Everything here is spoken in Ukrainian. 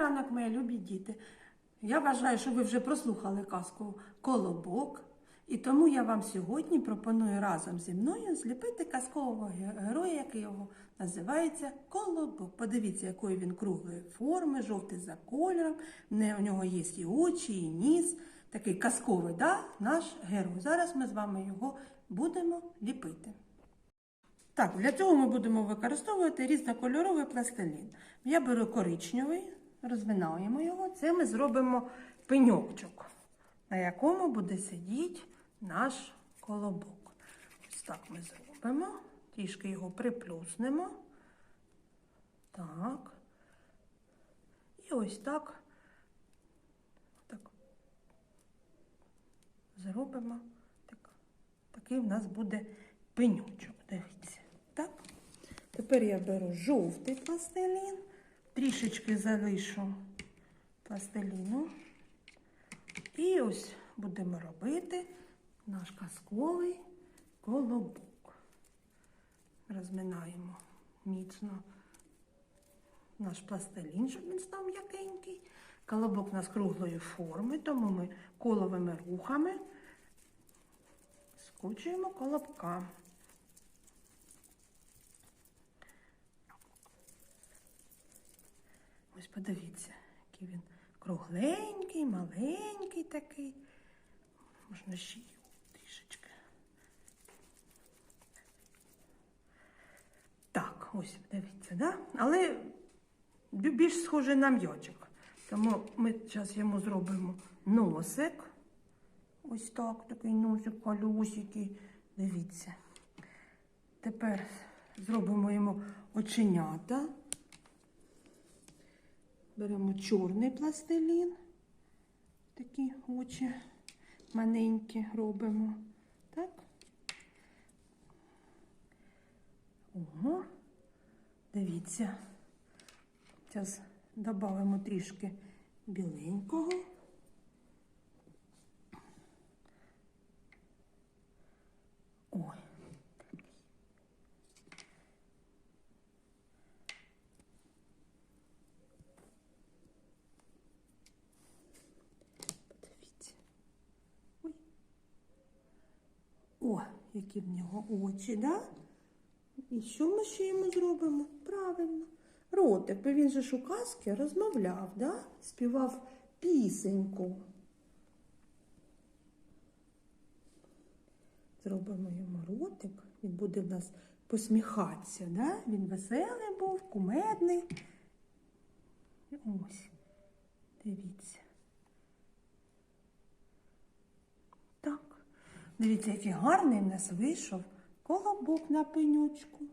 Ранок, мої любі діти. Я вважаю, що ви вже прослухали казку Колобок. І тому я вам сьогодні пропоную разом зі мною зліпити казкового героя, який його називається Колобок. Подивіться, якої він круглої форми, жовтий за кольором. У нього є і очі, і ніс. Такий казковий, да? наш герой. Зараз ми з вами його будемо ліпити. Так, для цього ми будемо використовувати різнокольоровий пластилін. Я беру коричневий, розвинаємо його. Це ми зробимо пеньочок, на якому буде сидіти наш колобок. Ось так ми зробимо. Трішки його приплюснемо. Так. І ось так. Зробимо. Так. Такий в нас буде пенючок. Дивіться. Так? Тепер я беру жовтий пластилін, трішечки залишу пластиліну. І ось будемо робити наш казковий колобок. Розминаємо міцно наш пластилін, щоб він став м'якенький. Колобок у нас круглої форми, тому ми коловими рухами скручуємо колобка. Ось подивіться, який він кругленький, маленький такий. Можна ще й трішечки. Так, ось дивіться, да? Але більш схоже на м'ячик. Тому ми зараз йому зробимо носик. Ось так, такий носик, колюсики. Дивіться. Тепер зробимо йому оченята. Беремо чорний пластилін. Такі очі маленькі робимо. Так. Ого. Дивіться. Зараз додамо трішки біленького. О, які в нього очі, да? І що ми ще йому зробимо? Правильно. Ротик, бо він же ж у казки розмовляв, да? співав пісеньку. Зробимо йому ротик, він буде в нас посміхатися, да? він веселий був, кумедний. Ось, дивіться. Так, дивіться, який гарний в нас вийшов колобок на пенючку.